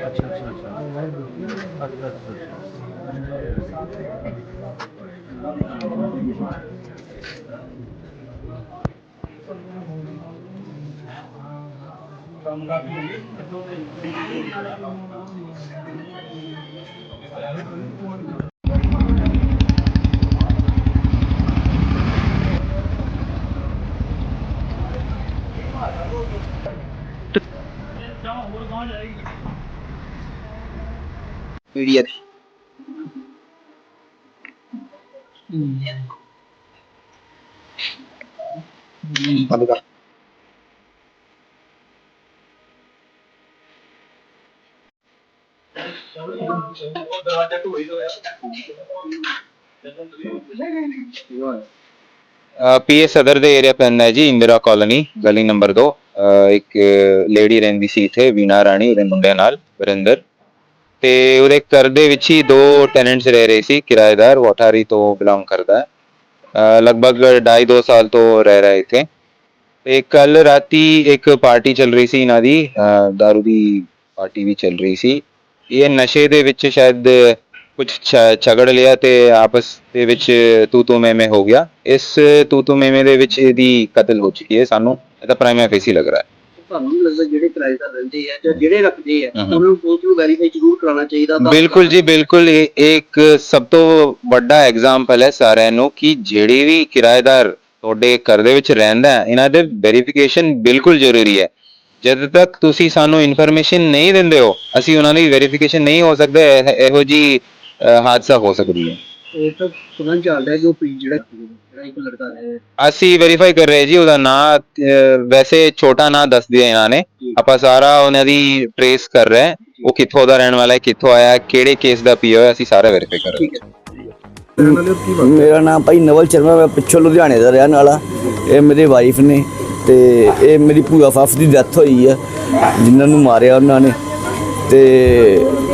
ਅੱਛਾ ਅੱਛਾ। ਅੱਛਾ ਅੱਛਾ ਅੱਛਾ। ਮੀਡੀਆ ਤੇ। ਬੰਦ ਕਰ। ਪੀਏ ਸਦਰ ਦੇ ਏਰੀਆ ਪੈਂਦਾ ਹੈ ਜੀ ਇੰਦਰਾ ਕਾਲੋਨੀ ਗਲੀ ਨੰਬਰ 2 ਇੱਕ ਲੇਡੀ ਰਹਿੰਦੀ ਸੀ ਇੱਥੇ, ਵੀਨਾ ਰਾਣੀ ਉਹਦੇ ਮੁੰਡੇ ਨਾਲ, ਵਰਿੰਦਰ। ਤੇ ਉਹਦੇ ਘਰ ਦੇ ਵਿੱਚ ਹੀ ਦੋ ਟੈਨੈਂਟਸ ਰਹਿ ਰਹੇ ਸੀ, ਕਿਰਾਏਦਾਰ, ਵਾਟਾਰੀ ਤੋਂ ਬਿਲੋਂਗ ਕਰਦਾ। ਹੈ ਲਗਭਗ 2.5 2 ਸਾਲ ਤੋਂ ਰਹਿ ਰਿਹਾ ਇੱਥੇ। ਤੇ ਕੱਲ ਰਾਤੀ ਇੱਕ ਪਾਰਟੀ ਚੱਲ ਰਹੀ ਸੀ ਇਹਨਾਂ ਦੀ, ਅਹ ਦਾਰੂ ਦੀ ਪਾਰਟੀ ਵੀ ਚੱਲ ਰਹੀ ਸੀ। ਇਹ ਨਸ਼ੇ ਦੇ ਵਿੱਚ ਸ਼ਾਇਦ ਕੁਝ ਝਗੜ ਲਿਆ ਤੇ ਆਪਸ ਦੇ ਵਿੱਚ ਤੂ ਤੂ ਮੈਂ ਮੈਂ ਹੋ ਗਿਆ। ਇਸ ਤੂ ਤੂ ਮੈਂ ਮੈਂ ਦੇ ਵਿੱਚ ਇਹਦੀ ਕਤਲ ਹੋ ਚੁੱਕੀ ਹੈ ਸਾਨੂੰ। ਇਹ ਤਾਂ ਪ੍ਰਾਈਮ ਫੇਸੀ ਲੱਗ ਰਿਹਾ ਹੈ। ਤੁਹਾਨੂੰ ਨੀ ਲੱਗਦਾ ਜਿਹੜੇ ਕਿਰਾਏਦਾਰ ਰਹਿੰਦੇ ਆ ਜਾਂ ਜਿਹੜੇ ਰੱਖਦੇ ਆ ਹਮ। ਉਹਨਾਂ ਨੂੰ ਪੁਲਿਸ ਨੂੰ ਵੈਰੀਫਾਈ ਜ਼ਰੂਰ ਕਰਾਉਣਾ ਚਾਹੀਦਾ ਤਾਂ- ਬਿਲਕੁਲ ਜੀ ਬਿਲਕੁਲ। ਇਹ ਇੱਕ ਸਭ ਤੋਂ ਵੱਡਾ ਐਗਜ਼ਾਮਪਲ ਹੈ ਸਾਰਿਆਂ ਨੂੰ ਕਿ ਜਿਹੜੀ ਵੀ ਕਿਰਾਏਦਾਰ ਤੁਹਾਡੇ ਘਰ ਦੇ ਵਿੱਚ ਰਹਿੰਦਾ ਇਹਨਾਂ ਦੇ ਵੈਰੀਫਿਕੇਸ਼ਨ ਬਿਲਕੁਲ ਜ਼ਰੂਰੀ ਹੈ। ਜਦ ਤੱਕ ਤੁਸੀਂ ਸਾਨੂੰ ਇਨਫੋਰਮੇਸ਼ਨ ਨਹੀਂ ਦਿੰਦੇ ਹੋ ਅਸੀਂ ਉਹਨਾਂ ਦੀ ਵੈਰੀਫਿਕੇਸ਼ਨ ਨਹੀਂ ਹੋ ਸਕਦਾ ਇਹ- ਜੀ ਹਾਦਸਾ ਹੋ ਸਕਦੀ ਹੈ। ਇਹ ਤਾਂ ਸੁਣਨ ਚ ਆ ਰਿਹਾ ਕਿ ਉਹ ਪੀ ਜਿਹੜਾ ਜਿਹੜਾ ਇੱਕ ਲੜਕਾ ਹੈ। ਅਸੀਂ ਵੈਰੀਫਾਈ ਕਰ ਰਹੇ ਜੀ ਉਹਦਾ ਨਾਂ ਅਹ, ਵੈਸੇ ਛੋਟਾ ਨਾਂ ਦੱਸ ਦਿਆ ਇਹਨਾਂ ਨੇ। ਆਪਾਂ ਸਾਰਾ ਉਹਨਾਂ ਦੀ ਟਰੇਸ ਕਰ ਰਹੇ ਹਾਂ। ਉਹ ਕਿੱਥੋਂ ਦਾ ਰਹਿਣ ਵਾਲਾ ਹੈ ਕਿੱਥੋਂ ਆਇਆ ਹੈ, ਕਿਹੜੇ ਕੇਸ ਦਾ ਪੀਓ ਹੈ ਅਸੀਂ ਸਾਰਾ ਵੈਰੀਫਾਈ ਕਰ ਰਹੇ ਹਾਂ। ਮੇਰਾ ਨਾਮ ਭਾਈ ਨਵਲ ਸ਼ਰਮਾ ਮੈਂ ਪਿੱਛੋਂ ਲੁਧਿਆਣੇ ਦਾ ਰਹਿਣ ਵਾਲਾ। ਇਹ ਮੇਰੇ ਵਾਈਫ ਨੇ ਤੇ ਇਹ ਮੇਰੀ ਭੂਆ ਫਾਫ ਦੀ ਡੈਥ ਹੋਈ ਆ ਜਿਨ੍ਹਾਂ ਨੂੰ ਮਾਰਿਆ ਉਹਨਾਂ ਨੇ। ਤੇ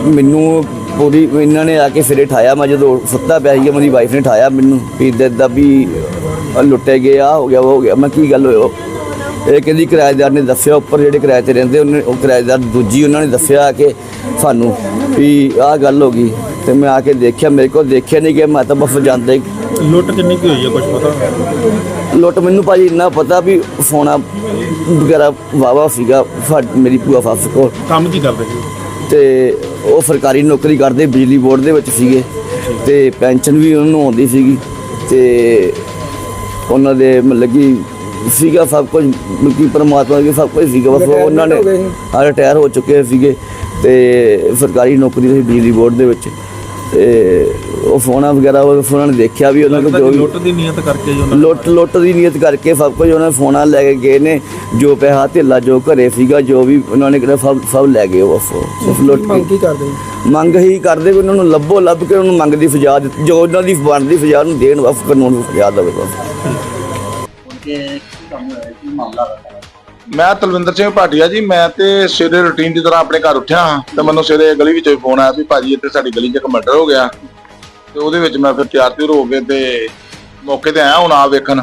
ਮੈਨੂੰ ਪੂਰੀ ਇਹਨਾਂ ਨੇ ਆ ਕੇ ਫਿਰੇ ਠਾਇਆ ਮੈਂ ਜਦੋਂ ਸੁੱਤਾ ਪਿਆ ਸੀ ਮੇਰੀ ਵਾਈਫ ਨੇ ਠਾਇਆ ਮੈਨੂੰ ਵੀ ਇੱਦਾਂ ਵੀ ਲੁੱਟੇ ਗਏ ਆ ਹੋ ਗਿਆ ਉਹ ਹੋ ਗਿਆ ਮੈਂ ਕੀ ਗੱਲ ਹੋਇਆ ਇਹ ਕਹਿੰਦੀ ਕਿਰਾਏਦਾਰ ਨੇ ਦੱਸਿਆ ਉੱਪਰ ਜਿਹੜੇ ਕਿਰਾਏ ਤੇ ਰਹਿੰਦੇ ਉਹਨੇ ਉਹ ਕਿਰਾਏਦਾਰ ਦੂਜੀ ਉਹਨਾਂ ਨੇ ਦੱਸਿਆ ਕਿ ਸਾਨੂੰ ਵੀ ਆਹ ਗੱਲ ਹੋ ਗਈ ਤੇ ਮੈਂ ਆ ਕੇ ਦੇਖਿਆ ਮੇਰੇ ਕੋਲ ਦੇਖਿਆ ਨਹੀਂ ਕਿ ਮੈਂ ਤਾਂ ਬਸ ਜਾਂਦੇ ਲੁੱਟ ਕਿੰਨੀ ਕੀ ਹੋਈ ਹੈ ਕੁਝ ਪਤਾ? ਲੁੱਟ ਮੈਨੂੰ ਭਾਜੀ ਇੰਨਾ ਪਤਾ ਵੀ ਸੋਨਾ ਵਗੈਰਾ ਵਾਵਾ ਸੀਗਾ ਮੇਰੀ ਭੂਆ ਫਾਫ ਕੋਲ। ਕੰਮ ਕੀ ਕਰਦੇ ਸੀ? ਤੇ ਉਹ ਸਰਕਾਰੀ ਨੌਕਰੀ ਕਰਦੇ ਬਿਜਲੀ ਬੋਰਡ ਦੇ ਵਿੱਚ ਸੀਗੇ ਤੇ ਪੈਨਸ਼ਨ ਵੀ ਉਹਨਾਂ ਨੂੰ ਆਉਂਦੀ ਸੀਗੀ ਤੇ ਉਹਨਾਂ ਦੇ ਮਤਲਬ ਕਿ ਸੀਗਾ ਸਭ ਕੁਝ ਮਤਲਬ ਕਿ ਪਰਮਾਤਮਾ ਦੇ ਸਭ ਕੁਝ ਸੀਗਾ ਬਸ ਉਹਨਾਂ ਨੇ ਰਿਟਾਇਰ ਹੋ ਚੁੱਕੇ ਸੀਗੇ ਤੇ ਸਰਕਾਰੀ ਨੌਕਰੀ ਸੀ ਬਿਜਲੀ ਬੋਰਡ ਦੇ ਵਿੱਚ। ਤੇ ਉਹ ਫੋਨਾ ਵਗੈਰਾ ਉਹ ਫੋਨਾਂ ਨੇ ਦੇਖਿਆ ਵੀ ਉਹਨਾਂ ਕੋਲ ਜੋ ਵੀ ਲੁੱਟ ਦੀ ਨੀਅਤ ਕਰਕੇ ਉਹਨਾਂ ਲੁੱਟ ਲੁੱਟ ਦੀ ਨੀਅਤ ਕਰਕੇ ਸਭ ਕੁਝ ਉਹਨਾਂ ਨੇ ਫੋਨਾਂ ਲੈ ਕੇ ਗਏ ਨੇ ਜੋ ਪੈਸਾ ਧੇਲਾ ਜੋ ਘਰੇ ਸੀਗਾ ਜੋ ਵੀ ਉਹਨਾਂ ਨੇ ਕਿਹਾ ਸਭ ਸਭ ਲੈ ਗਏ ਉਹ ਸਭ ਲੁੱਟ ਕੇ। ਕੀ ਕਰਦੇ? ਮੰਗ ਹੀ ਕਰਦੇ ਵੀ ਉਹਨਾਂ ਨੂੰ ਲੱਭੋ ਲੱਭ ਕੇ ਉਹਨਾਂ ਨੂੰ ਮੰਗ ਦੀ ਫਜਾ ਦਿੱਤੀ ਜੋ ਉਹਨਾਂ ਦੀ ਬਣਦੀ ਫਜਾ ਨੂੰ ਦੇਣ ਵਫ ਕਾਨੂੰਨ ਨੂੰ ਫਜਾ ਦੇਵੇ ਬਸ। ਕਿ ਮਾਮਲਾ ਹੈ ਮੈਂ ਤਲਵਿੰਦਰ ਸਿੰਘ ਭਾਟੀਆ ਜੀ ਮੈਂ ਤੇ ਸਵੇਰੇ ਰੁਟੀਨ ਦੀ ਤਰ੍ਹਾਂ ਆਪਣੇ ਘਰ ਉੱਠਿਆ ਤੇ ਮੈਨੂੰ ਸਵੇਰੇ ਗਲੀ ਵਿੱਚੋਂ ਫੋਨ ਆਇਆ ਵੀ ਭਾਜੀ ਇੱਥੇ ਸਾਡੀ ਗਲੀ 'ਚ ਇੱਕ ਮਰਡਰ ਹੋ ਗਿਆ। ਤੇ ਉਹਦੇ ਵਿੱਚ ਮੈਂ ਫਿਰ ਤਿਆਰ ਤਿਉਰ ਹੋ ਕੇ ਤੇ ਮੌਕੇ ਤੇ ਆਇਆ ਹੁਣ ਆ ਵੇਖਣ।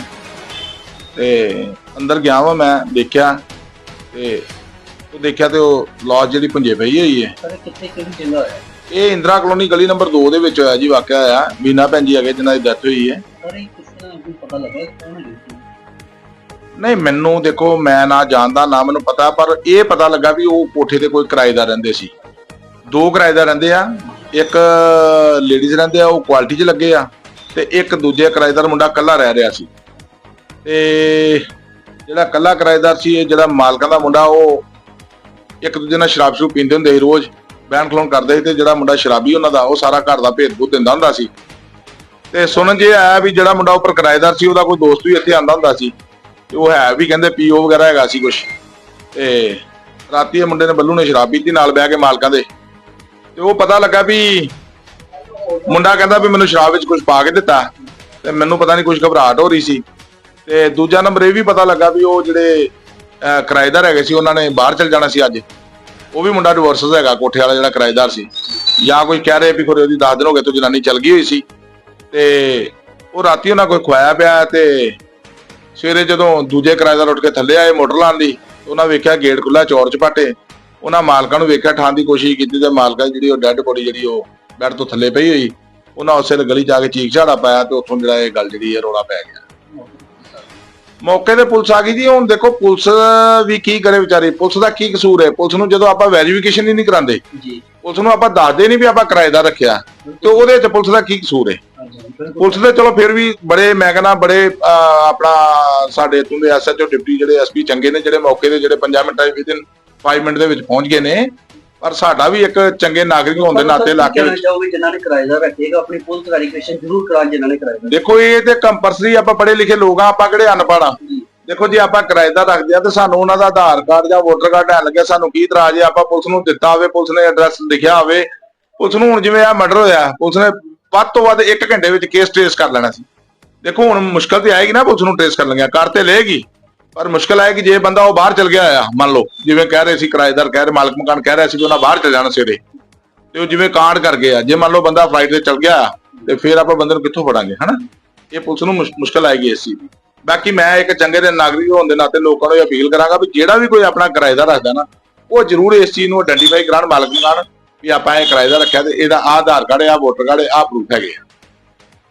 ਤੇ ਅੰਦਰ ਗਿਆ ਵਾਂ ਮੈਂ ਦੇਖਿਆ ਤੇ ਉਹ ਦੇਖਿਆ ਤੇ ਉਹ ਲਾਸ਼ ਜਿਹੜੀ ਪੁੰਜੇ ਪਈ ਹੋਈ ਹੈ ਸਰ ਕਿੱਥੇ ਕਿਹੜੀ ਜਗ੍ਹਾ ਹੋਇਆ? ਇਹ ਇੰਦਰਾ ਕਲੋਨੀ ਗਲੀ ਨੰਬਰ 2 ਦੇ ਵਿੱਚ ਹੋਇਆ ਜੀ ਵਾਕਿਆ ਹੋਇਆ। ਮੀਨਾ ਭੈਣ ਜੀ ਹੈਗੇ ਜਿਨ੍ਹਾਂ ਦੀ ਡੈਥ ਹੋਈ ਹੈ ਸਰ ਇਹ ਕਿਸ ਤਰ੍ਹਾਂ ਕੋਈ ਪਤਾ ਲੱਗਾ ਕੌਣ ਹੈ ਜੀ ਨਹੀਂ, ਮੈਨੂੰ ਦੇਖੋ, ਮੈਂ ਨਾ ਜਾਣਦਾ, ਨਾ ਮੈਨੂੰ ਪਤਾ, ਪਰ ਇਹ ਪਤਾ ਲੱਗਾ ਵੀ ਉਹ ਕੋਠੇ ਤੇ ਕੋਈ ਕਿਰਾਏਦਾਰ ਰਹਿੰਦੇ ਸੀ। ਦੋ ਕਿਰਾਏਦਾਰ ਰਹਿੰਦੇ ਆ, ਇੱਕ ਲੇਡੀਜ਼ ਰਹਿੰਦੇ ਆ, ਉਹ ਕੁਆਲਿਟੀ 'ਚ ਲੱਗੇ ਆ, ਤੇ ਇੱਕ ਦੂਜੇ ਕਿਰਾਏਦਾਰ ਮੁੰਡਾ ਇਕੱਲਾ ਰਹਿ ਰਿਹਾ ਸੀ। ਤੇ ਜਿਹੜਾ ਇਕੱਲਾ ਕਿਰਾਏਦਾਰ ਸੀ, ਇਹ ਜਿਹੜਾ ਮਾਲਕਾਂ ਦਾ ਮੁੰਡਾ, ਉਹ ਇੱਕ ਦੂਜੇ ਨਾਲ ਸ਼ਰਾਬ ਸ਼ਰੂਬ ਪੀਂਦੇ ਹੁੰਦੇ ਸੀ ਰੋਜ਼ ਬੈਨ ਖਲੋਣ ਕਰਦੇ ਸੀ, ਤੇ ਜਿਹੜਾ ਮੁੰਡਾ ਸ਼ਰਾਬੀ ਉਹਨਾਂ ਦਾ, ਉਹ ਸਾਰਾ ਘਰ ਦਾ ਭੇਦਭੂਤ ਦਿੰਦਾ ਹੁੰਦਾ ਸੀ। ਤੇ ਸੁਣਨ ਜੇ ਆਇਆ ਵੀ ਜਿਹੜਾ ਮੁੰਡਾ ਉੱਪਰ ਕਿਰਾਏਦਾਰ ਸੀ, ਉਹਦਾ ਕੋਈ ਦੋਸਤ ਵੀ ਇੱਥੇ ਆਂਦਾ ਹੁੰਦਾ ਸੀ। ਤੇ ਉਹ ਹੈ ਵੀ ਕਹਿੰਦੇ ਪੀਓ ਵਗੈਰਾ ਹੈਗਾ ਸੀ ਕੁਝ ਤੇ ਰਾਤੀ ਇਹ ਮੁੰਡੇ ਨੇ ਬੱਲੂ ਨੇ ਸ਼ਰਾਬ ਪੀਤੀ ਨਾਲ ਬਹਿ ਕੇ ਮਾਲਕਾਂ ਦੇ। ਤੇ ਉਹ ਪਤਾ ਲੱਗਾ ਵੀ ਮੁੰਡਾ ਕਹਿੰਦਾ ਵੀ ਮੈਨੂੰ ਸ਼ਰਾਬ ਵਿੱਚ ਕੁਝ ਪਾ ਕੇ ਦਿੱਤਾ। ਤੇ ਮੈਨੂੰ ਪਤਾ ਨਹੀਂ ਕੁਝ ਘਬਰਾਹਟ ਹੋ ਰਹੀ ਸੀ। ਤੇ ਦੂਜਾ ਨੰਬਰ ਇਹ ਵੀ ਪਤਾ ਲੱਗਾ ਵੀ ਉਹ ਜਿਹੜੇ ਕਿਰਾਏਦਾਰ ਹੈਗੇ ਸੀ, ਉਹਨਾਂ ਨੇ ਬਾਹਰ ਚਲ ਜਾਣਾ ਸੀ ਅੱਜ। ਉਹ ਵੀ ਮੁੰਡਾ ਡਿਵੋਰਸਸ ਹੈਗਾ, ਕੋਠੇ ਵਾਲਾ ਜਿਹੜਾ ਕਿਰਾਏਦਾਰ ਸੀ। ਜਾਂ ਕੋਈ ਕਹਿ ਰਹੇ ਵੀ ਖੋਰੇ ਉਹਦੀ 10 ਦਿਨ ਹੋ ਗਏ, ਤੋਂ ਜਨਾਨੀ ਚਲ ਗਈ ਹੋਈ ਸੀ। ਤੇ ਉਹ ਰਾਤੀ ਉਹਨਾਂ ਕੋਈ ਖਵਾਇਆ ਪਿਆ ਤੇ ਸਵੇਰੇ ਜਦੋਂ ਦੂਜੇ ਕਿਰਾਏਦਾਰ ਉੱਠ ਕੇ ਥੱਲੇ ਆਏ ਮੋਟਰ ਲਾਉਣ ਦੀ ਉਹਨਾਂ ਵੇਖਿਆ ਗੇਟ ਖੁੱਲਾ ਚੌਰ ਚਪਾਟੇ। ਉਹਨਾਂ ਮਾਲਕਾਂ ਨੂੰ ਵੇਖਿਆ ਠਾਣ ਦੀ ਕੋਸ਼ਿਸ਼ ਕੀਤੀ ਤੇ ਮਾਲਕਾਂ ਦੀ ਜਿਹੜੀ ਉਹ ਡੈੱਡ ਬੋਡੀ ਜਿਹੜੀ ਉਹ ਬੈੱਡ ਤੋਂ ਥੱਲੇ ਪਈ ਹੋਈ ਉਹਨਾਂ ਉਸੇ ਵੇਲੇ ਗਲੀ ਜਾ ਕੇ ਚੀਕ ਝਾੜਾ ਪਾਇਆ ਤੇ ਉੱਥੋਂ ਜਿਹੜਾ ਇਹ ਗੱਲ ਜਿਹੜੀ ਹੈ ਰੋਲਾ ਪੈ ਗਿਆ। ਮੌਕੇ ਤੇ ਪੁਲਿਸ ਆ ਗਈ ਜੀ ਹੁਣ ਦੇਖੋ ਪੁਲਿਸ ਵੀ ਕੀ ਕਰੇ ਵਿਚਾਰੀ ਪੁਲਿਸ ਦਾ ਕੀ ਕਸੂਰ ਹੈ? ਪੁਲਿਸ ਨੂੰ ਜਦੋਂ ਆਪਾਂ ਵੈਰੀਫਿਕੇਸ਼ਨ ਹੀ ਨਹੀਂ ਕਰਾਉਂਦੇ ਜੀ। ਪੁਲਿਸ ਨੂੰ ਆਪਾਂ ਦੱਸਦੇ ਨਹੀਂ ਵੀ ਆਪਾਂ ਕਿਰਾਏਦਾਰ ਰੱਖਿਆ ਤੇ ਉਹਦੇ ਚ ਪੁਲਿਸ ਦਾ ਕੀ ਕਸੂਰ ਹੈ? ਪੁਲਿਸ ਦੇ ਚਲੋ ਫਿਰ ਵੀ ਬੜੇ ਮੈਂ ਕਹਿੰਦਾ ਬੜੇ ਆਪਣਾ ਸਾਡੇ ਇੱਥੋਂ ਦੇ ਐਸਐਚਓ ਡਿਪਟੀ ਜਿਹੜੇ ਐਸਪੀ ਚੰਗੇ ਨੇ ਜਿਹੜੇ ਮੌਕੇ ਤੇ ਜਿਹੜੇ 5 ਮਿੰਟਾਂ ਵਿੱਚ ਵਿਦਿਨ 5 ਮਿੰਟ ਦੇ ਵਿੱਚ ਪਹੁੰਚ ਗਏ ਨੇ। ਪਰ ਸਾਡਾ ਵੀ ਇੱਕ ਚੰਗੇ ਨਾਗਰਿਕ ਹੋਣ ਦੇ ਨਾਤੇ ਇਲਾਕੇ ਵਿੱਚ ਚਾਹੋਗੇ ਜਿਨ੍ਹਾਂ ਨੇ ਕਿਰਾਏਦਾਰ ਰੱਖੇਗਾ ਆਪਣੀ ਪੁਲਿਸ ਵੈਰੀਫਿਕੇਸ਼ਨ ਜ਼ਰੂਰ ਕਰਾਉਣ ਜਿਨ੍ਹਾਂ ਨੇ ਕਿਰਾਏਦਾਰ ਦੇਖੋ ਇਹ ਤੇ ਕੰਪਲਸਰੀ ਆਪਾਂ ਪੜ੍ਹੇ ਲਿਖੇ ਲੋਕ ਆ ਆਪਾਂ ਕਿਹੜੇ ਅਨਪੜ੍ਹ ਆ? ਦੇਖੋ ਜੇ ਆਪਾਂ ਕਿਰਾਏਦਾਰ ਰੱਖਦੇ ਆ ਤੇ ਸਾਨੂੰ ਉਹਨਾਂ ਦਾ ਆਧਾਰ ਕਾਰਡ ਜਾਂ ਵੋਟਰ ਕਾਰਡ ਲੈਣ ਲੱਗਿਆ ਸਾਨੂੰ ਕੀ ਇਤਰਾਜ਼ ਹੈ ਆਪਾਂ ਪੁਲਿਸ ਨੂੰ ਦਿੱਤਾ ਹੋਵੇ ਪੁਲਿਸ ਨੇ ਐਡਰੈਸ ਲਿਖਿਆ ਹੋਵੇ। ਪੁਲਿਸ ਨੂੰ ਹੁਣ ਜਿਵੇਂ ਆ ਮਰਡਰ ਹੋਇਆ ਪੁਲਿਸ ਨੇ ਵੱਧ ਤੋਂ ਵੱਧ 1 ਘੰਟੇ ਵਿੱਚ ਕੇਸ ਟ੍ਰੇਸ ਕਰ ਲੈਣਾ ਸੀ। ਦੇਖੋ, ਹੁਣ ਮੁਸ਼ਕਲ ਤੇ ਆਏਗੀ ਨਾ, ਪੁਲਿਸ ਨੂੰ ਟ੍ਰੇਸ ਕਰਨ ਲੱਗਿਆ। ਕਰ ਤੇ ਲਏਗੀ, ਪਰ ਮੁਸ਼ਕਲ ਆਏਗੀ ਜੇ ਬੰਦਾ ਉਹ ਬਾਹਰ ਚਲ ਗਿਆ ਆ, ਮੰਨ ਲਓ, ਜਿਵੇਂ ਕਹਿ ਰਹੇ ਸੀ ਕਿਰਾਏਦਾਰ, ਕਹਿ ਰਹੇ ਮਾਲਕ ਮਕਾਨ, ਕਹਿ ਰਿਹਾ ਸੀ ਕਿ ਉਹਨਾਂ ਬਾਹਰ ਚਲ ਜਾਣਾ ਸਵੇਰੇ। ਤੇ ਉਹ ਜਿਵੇਂ ਕਾਂਡ ਕਰ ਗਿਆ ਜੇ ਮੰਨ ਲਓ ਬੰਦਾ ਫਲਾਈਟ ਤੇ ਚਲ ਗਿਆ, ਤੇ ਫਿਰ ਆਪਾਂ ਬੰਦੇ ਨੂੰ ਕਿੱਥੋਂ ਫੜਾਂਗੇ, ਹਨਾ? ਇਹ ਪੁਲਿਸ ਨੂੰ ਮੁਸ਼- ਮੁਸ਼ਕਲ ਆਏਗੀ ਇਸ ਚੀਜ਼ ਦੀ। ਬਾਕੀ ਮੈਂ ਇੱਕ ਚੰਗੇ ਦੇ ਨਾਗਰਿਕ ਹੋਣ ਦੇ ਨਾਤੇ ਲੋਕਾਂ ਨੂੰ ਅਪੀਲ ਕਰਾਂਗਾ ਵੀ ਜਿਹੜਾ ਵੀ ਕੋਈ ਆਪਣਾ ਕਿਰਾਏਦਾਰ ਰੱਖਦਾ ਨਾ, ਉਹ ਜ਼ਰੂਰ ਇਸ ਚੀਜ਼ ਨੂੰ ਆਇਡੈਂਟੀਫਾਈ ਕਰਾਉਣ, ਮਾਲਕ ਮਕਾਨ ਵੀ ਆਪਾਂ ਇਹ ਕਿਰਾਏ ਦਾ ਰੱਖਿਆ ਤੇ ਇਹਦਾ ਆਹ ਆਧਾਰ ਕਾਰਡ ਹੈ ਆਹ ਵੋਟਰ ਕਾਰਡ ਹੈ ਆਹ ਪ੍ਰੂਫ ਹੈਗੇ ਆ।